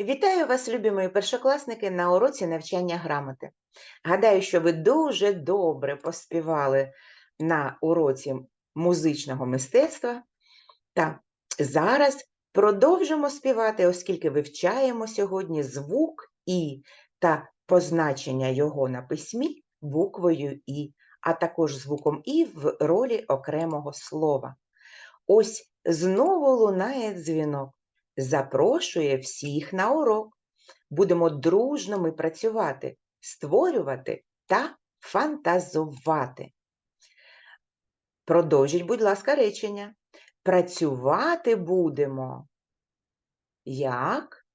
Вітаю вас, любі мої першокласники, на уроці навчання грамоти. Гадаю, що ви дуже добре поспівали на уроці музичного мистецтва. Та зараз продовжимо співати, оскільки вивчаємо сьогодні звук І та позначення його на письмі буквою І, а також звуком І в ролі окремого слова. Ось знову лунає дзвінок запрошує всіх на урок. Будемо дружно ми працювати, створювати та фантазувати. Продовжіть, будь ласка, речення. Працювати будемо. Як?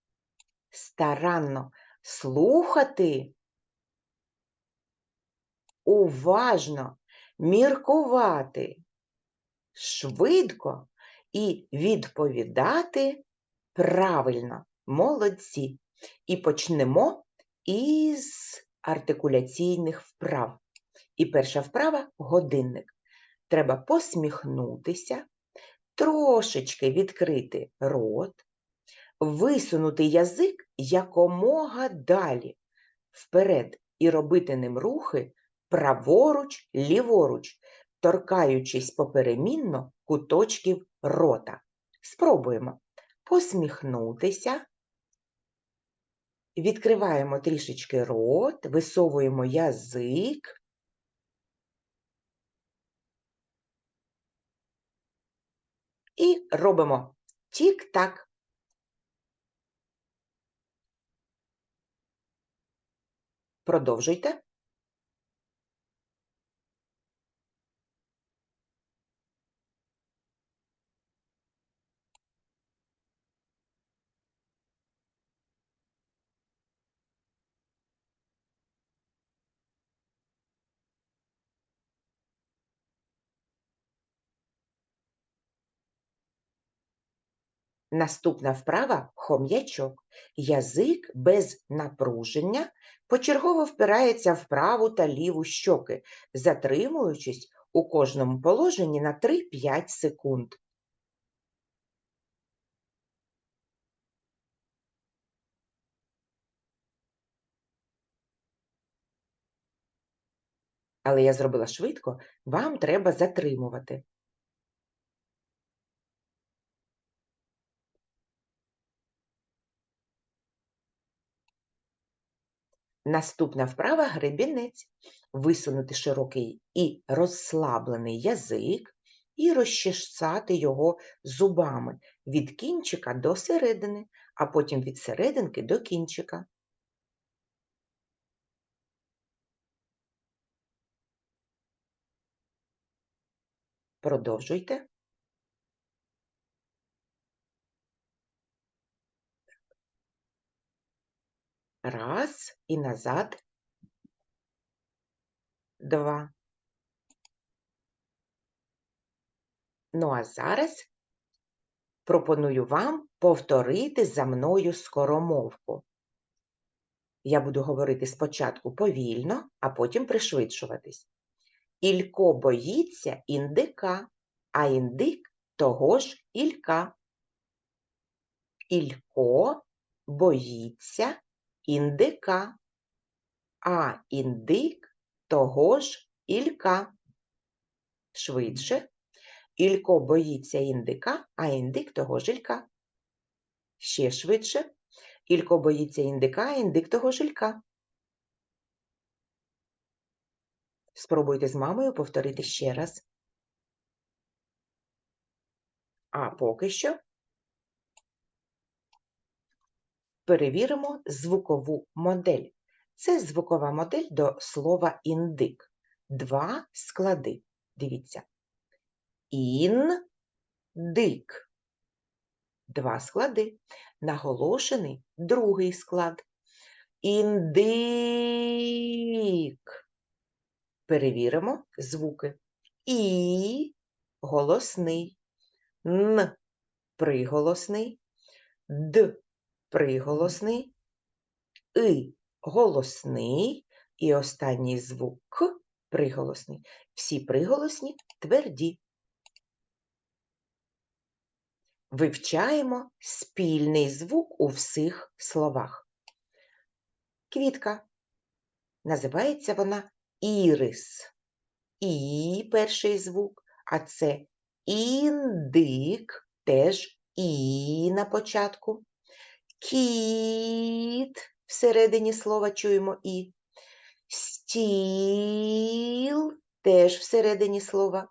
Старанно слухати. Уважно міркувати, швидко і відповідати Правильно, молодці. І почнемо із артикуляційних вправ. І перша вправа годинник. Треба посміхнутися, трошечки відкрити рот, висунути язик якомога далі вперед і робити ним рухи праворуч, ліворуч, торкаючись поперемінно куточків рота. Спробуємо посміхнутися. Відкриваємо трішечки рот, висовуємо язик. І робимо тік-так. Продовжуйте. Наступна вправа хом'ячок. Язик без напруження почергово впирається в праву та ліву щоки, затримуючись у кожному положенні на 3-5 секунд. Але я зробила швидко, вам треба затримувати. Наступна вправа гребінець. Висунути широкий і розслаблений язик і розчесати його зубами від кінчика до середини, а потім від серединки до кінчика. Продовжуйте. Раз і назад. Два. Ну, а зараз пропоную вам повторити за мною скоромовку. Я буду говорити спочатку повільно, а потім пришвидшуватись. Ілько боїться індика, а індик того ж Ілька. Ілько боїться індика, а індик того ж Ілька. Швидше. Ілько боїться індика, а індик того ж Ілька. Ще швидше. Ілько боїться індика, а індик того ж Ілька. Спробуйте з мамою повторити ще раз. А поки що перевіримо звукову модель. Це звукова модель до слова індик. Два склади. Дивіться. Ін-дик. Два склади. Наголошений другий склад. Індик. Перевіримо звуки. І голосний, Н приголосний, Д приголосний, И голосний і останній звук К приголосний. Всі приголосні тверді. вивчаємо спільний звук у всіх словах. Квітка. Називається вона ірис. І перший звук, а це індик, теж і на початку. Кіт всередині слова чуємо і. Стіл теж всередині слова.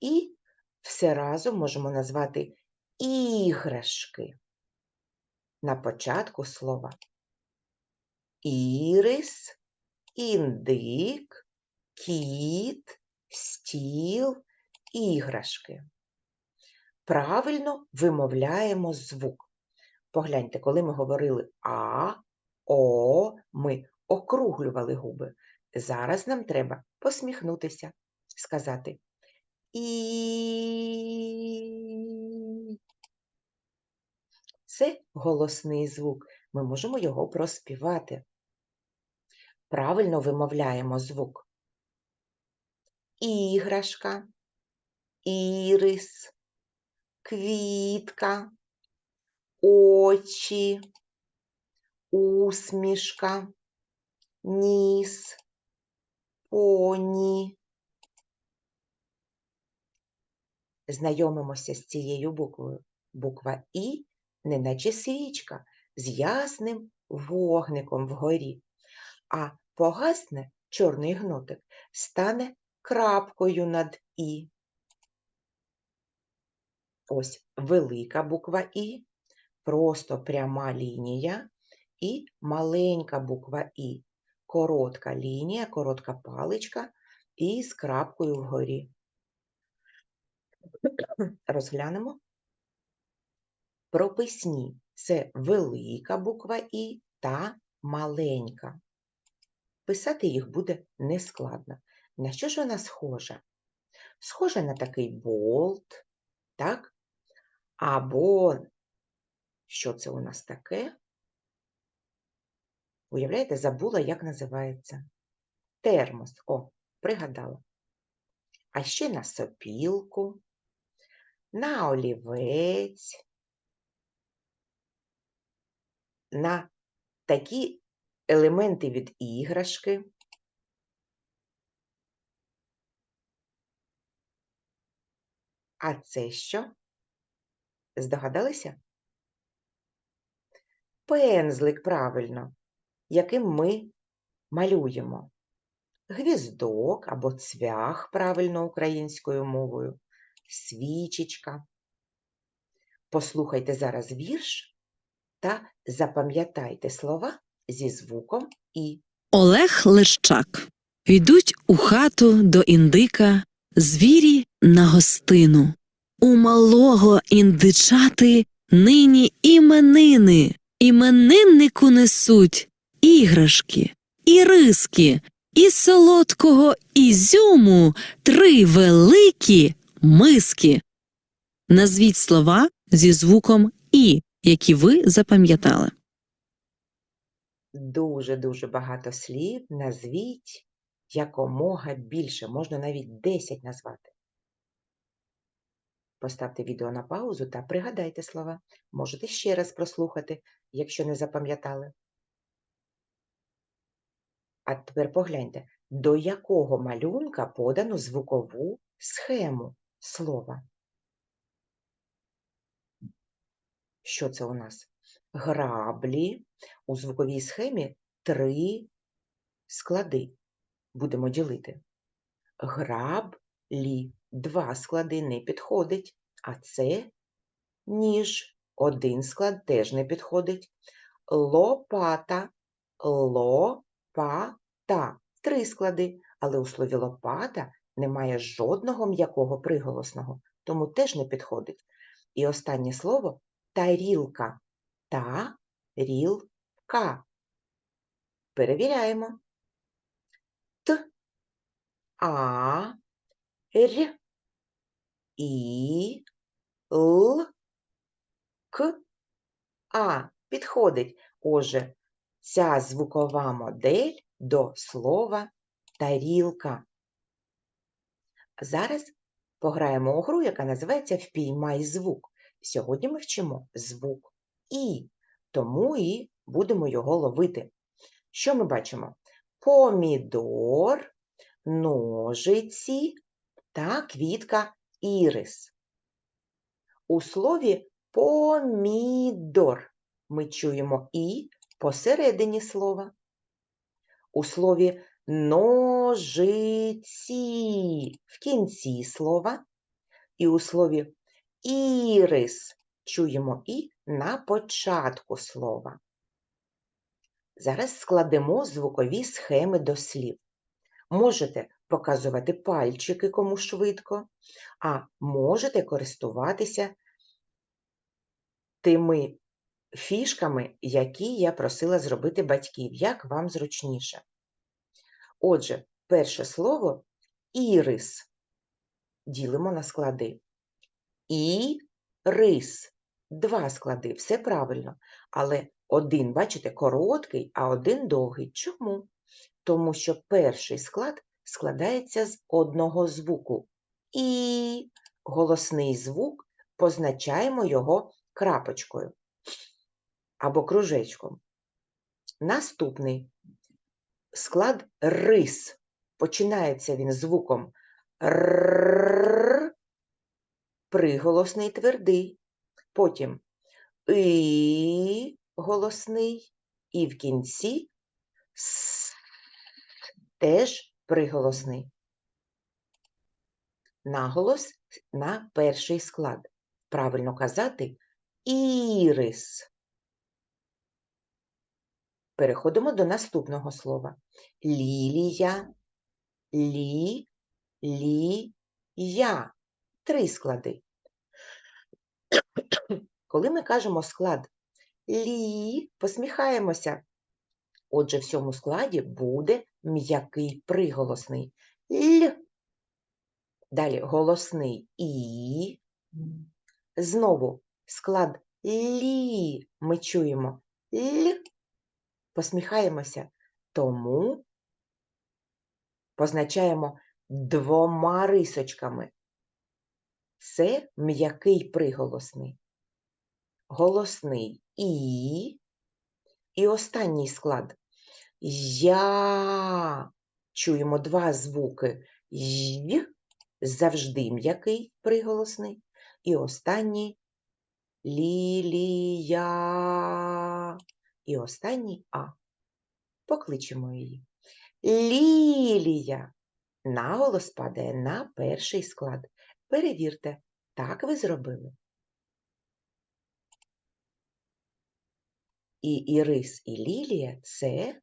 І все разом можемо назвати іграшки. На початку слова. Ірис, індик, кіт, стіл, іграшки. Правильно вимовляємо звук. Погляньте, коли ми говорили А, О, ми округлювали губи. Зараз нам треба посміхнутися, сказати І. Це голосний звук. Ми можемо його проспівати. Правильно вимовляємо звук. Іграшка, ірис, квітка, очі, усмішка, ніс, поні. Знайомимося з цією буквою. Буква І, неначе свічка, з ясним вогником вгорі, а погасне чорний гнотик стане крапкою над І. Ось велика буква І, просто пряма лінія і маленька буква І. Коротка лінія, коротка паличка і з крапкою вгорі. Розглянемо. Прописні це велика буква І та маленька. Писати їх буде нескладно. На що ж вона схожа? Схожа на такий болт, так? Або що це у нас таке? Уявляєте, забула, як називається. Термос. О, пригадала. А ще на сопілку, на олівець, на такі елементи від іграшки. А це що? Здогадалися? Пензлик, правильно, яким ми малюємо. Гвіздок або цвях правильно українською мовою, свічечка. Послухайте зараз вірш та запам'ятайте слова зі звуком І. Олег Лещак. Йдуть у хату до індика звірі на гостину. У малого індичати нині іменини. Імениннику несуть іграшки, і риски, і солодкого ізюму три великі миски. Назвіть слова зі звуком І, які ви запам'ятали. Дуже-дуже багато слів. Назвіть якомога більше, можна навіть 10 назвати. Поставте відео на паузу та пригадайте слова. Можете ще раз прослухати, якщо не запам'ятали. А тепер погляньте, до якого малюнка подано звукову схему слова. Що це у нас? Граблі. У звуковій схемі три склади. Будемо ділити. Граблі. Два склади не підходить, а це ніж. Один склад теж не підходить. Лопата. Лопата. Три склади, але у слові лопата немає жодного м'якого приголосного, тому теж не підходить. І останнє слово тарілка. Та-ріл-ка. Перевіряємо. Т, А, Р, І, Л, К, А. Підходить. Отже, ця звукова модель до слова тарілка. Зараз пограємо у гру, яка називається Впіймай звук. Сьогодні ми вчимо звук І, тому і будемо його ловити. Що ми бачимо? Помідор, ножиці та квітка ірис. У слові помідор ми чуємо і посередині слова. У слові ножиці в кінці слова. І у слові ірис чуємо і на початку слова. Зараз складемо звукові схеми до слів. Можете показувати пальчики кому швидко, а можете користуватися тими фішками, які я просила зробити батьків, як вам зручніше. Отже, перше слово ірис ділимо на склади. І рис. Два склади, все правильно. Але один, бачите, короткий, а один довгий. Чому? Тому що перший склад складається з одного звуку. І голосний звук позначаємо його крапочкою або кружечком. Наступний склад рис. Починається він звуком р, приголосний твердий, потім і голосний, і в кінці с, теж приголосний. Наголос на перший склад. Правильно казати ірис. Переходимо до наступного слова. Лілія, лі, лі, я. Три склади. Коли ми кажемо склад лі, посміхаємося. Отже, в цьому складі буде м'який приголосний л. Далі голосний і. Знову склад лі ми чуємо л. Посміхаємося, тому позначаємо двома рисочками. Це м'який приголосний. Голосний і. І останній склад. Я. Чуємо два звуки. Й. Завжди м'який приголосний. І останній лілія. І останній А. Покличемо її. Лілія. Наголос падає на перший склад. Перевірте, так ви зробили. І ірис, і лілія це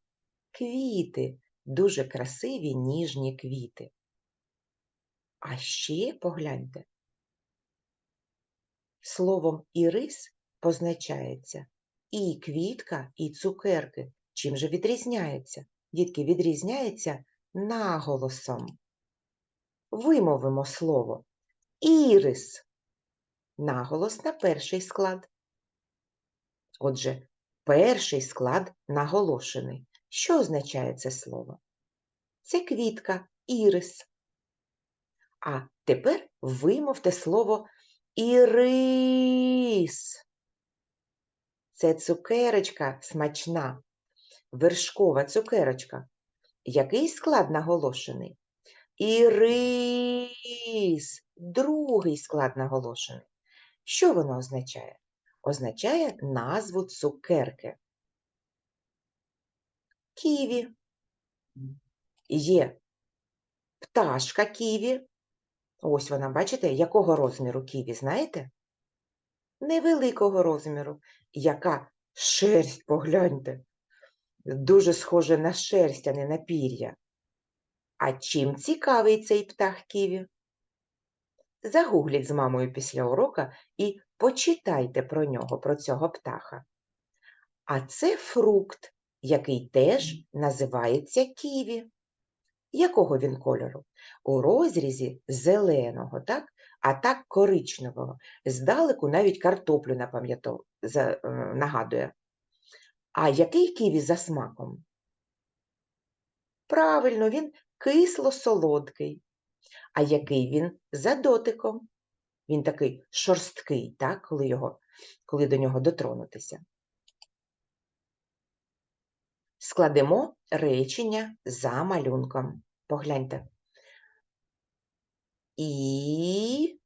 квіти, дуже красиві ніжні квіти. А ще погляньте. Словом ірис позначається і квітка, і цукерки. Чим же відрізняється? Дітки, відрізняється наголосом. Вимовимо слово ірис. Наголос на перший склад. Отже, перший склад наголошений. Що означає це слово? Це квітка, ірис. А тепер вимовте слово ірис. Це цукерочка смачна, вершкова цукерочка. Який склад наголошений? Ірис. Другий склад наголошений. Що воно означає? Означає назву цукерки. Ківі. Є пташка ківі. Ось вона, бачите, якого розміру ківі, знаєте? Невеликого розміру. Яка шерсть, погляньте. Дуже схоже на шерсть, а не на пір'я. А чим цікавий цей птах ківі? Загугліть з мамою після урока і почитайте про нього, про цього птаха. А це фрукт, який теж називається ківі. Якого він кольору? У розрізі зеленого, так? а так коричневого. Здалеку навіть картоплю за- е, нагадує. А який ківі за смаком? Правильно, він кисло-солодкий. А який він за дотиком? Він такий шорсткий, так, коли, його, коли до нього дотронутися. Складемо речення за малюнком. Погляньте. І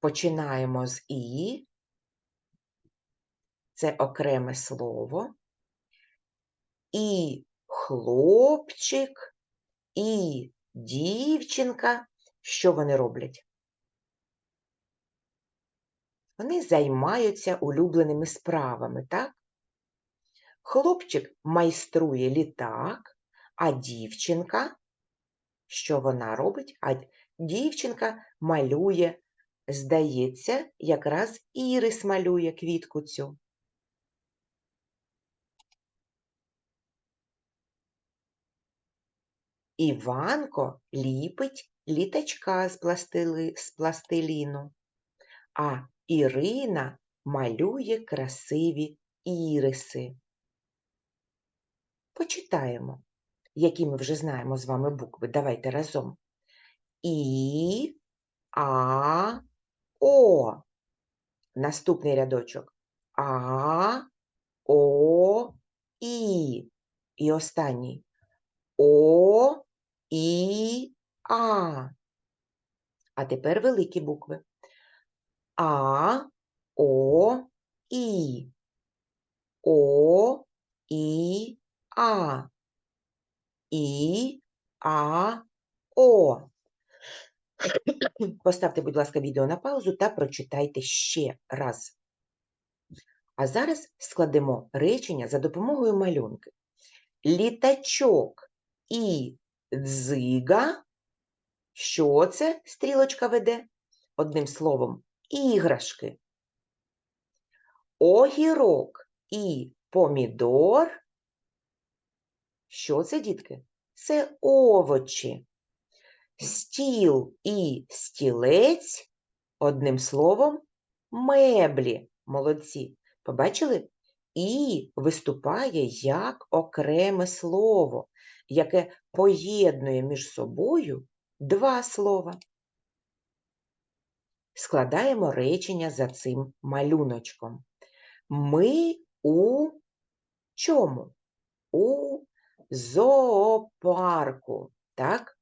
починаємо з І. Це окреме слово. І хлопчик, і дівчинка. Що вони роблять? Вони займаються улюбленими справами, так? Хлопчик майструє літак, а дівчинка, що вона робить? А дівчинка малює, здається, якраз ірис малює квітку цю. Іванко ліпить літачка з, пластили, з пластиліну, а Ірина малює красиві іриси. Почитаємо, які ми вже знаємо з вами букви. Давайте разом. І, А, О. Наступний рядочок. А, О, І. І останній. О, І, А. А тепер великі букви. А, О, І. О, І, А. І, А, О. Поставте, будь ласка, відео на паузу та прочитайте ще раз. А зараз складемо речення за допомогою малюнки. Літачок і дзига. Що це стрілочка веде? Одним словом, іграшки. Огірок і помідор. Що це, дітки? Це овочі. Стіл і стілець, одним словом, меблі. Молодці. Побачили? І виступає як окреме слово, яке поєднує між собою два слова. Складаємо речення за цим малюночком. Ми у чому? У зоопарку, так?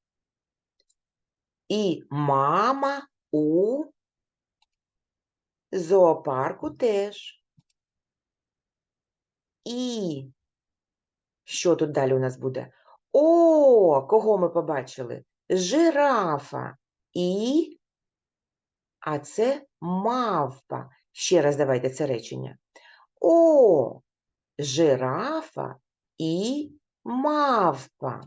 І мама у зоопарку теж. І що тут далі у нас буде? О, кого ми побачили? Жирафа. І, а це мавпа. Ще раз давайте це речення. О, жирафа і мавпа.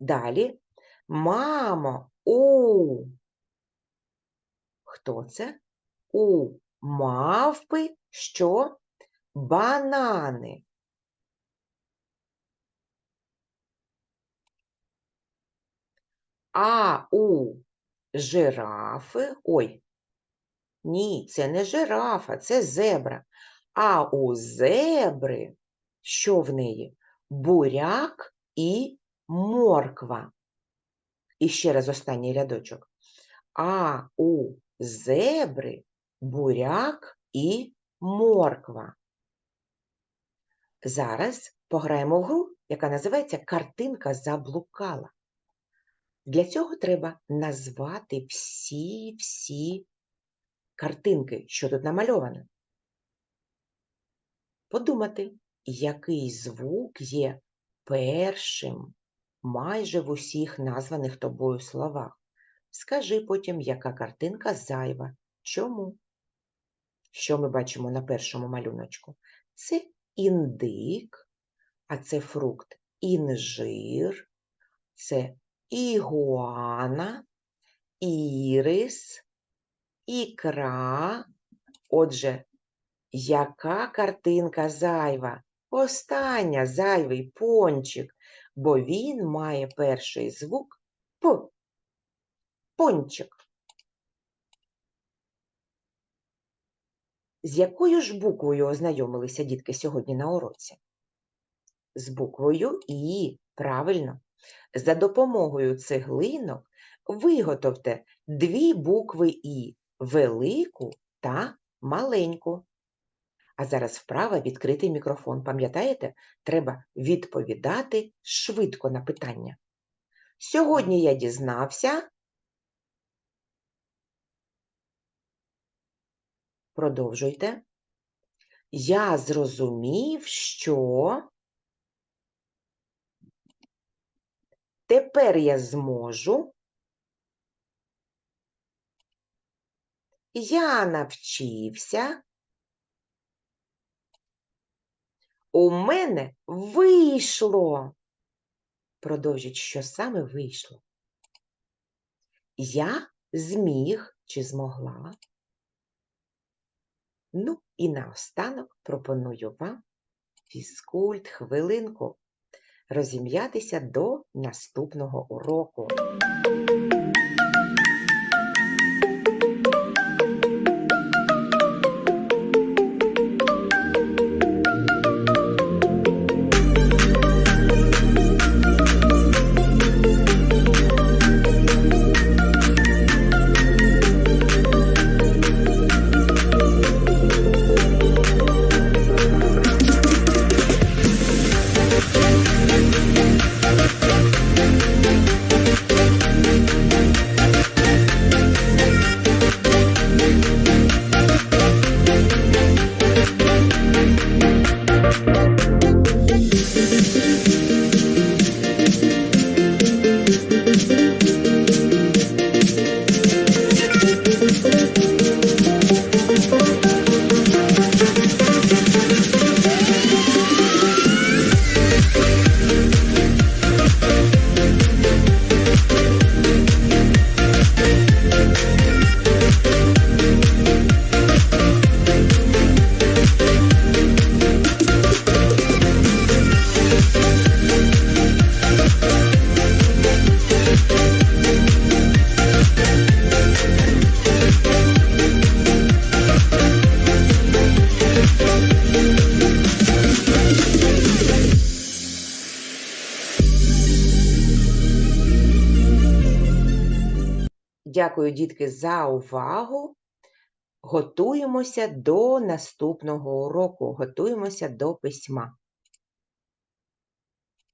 Далі. Мамо, у. Хто це? У мавпи що? Банани. А у жирафи. Ой, ні, це не жирафа, це зебра. А у зебри, що в неї? Буряк і морква. І ще раз останній рядочок. А у зебри буряк і морква. Зараз пограємо в гру, яка називається Картинка заблукала. Для цього треба назвати всі-всі картинки, що тут намальовано. Подумати, який звук є першим майже в усіх названих тобою словах. Скажи потім, яка картинка зайва. Чому? Що ми бачимо на першому малюночку? Це індик, а це фрукт інжир, це ігуана, ірис, ікра. Отже, яка картинка зайва? Остання зайвий пончик, бо він має перший звук П. Пончик. З якою ж буквою ознайомилися дітки сьогодні на уроці? З буквою І, правильно. За допомогою цеглинок виготовте дві букви І велику та маленьку. А зараз вправа відкритий мікрофон. Пам'ятаєте, треба відповідати швидко на питання. Сьогодні я дізнався. Продовжуйте. Я зрозумів, що тепер я зможу. Я навчився. У мене вийшло. Продовжіть, що саме вийшло. Я зміг чи змогла. Ну і наостанок пропоную вам фізкульт хвилинку розім'ятися до наступного уроку. Дякую, дітки, за увагу. Готуємося до наступного уроку, готуємося до письма.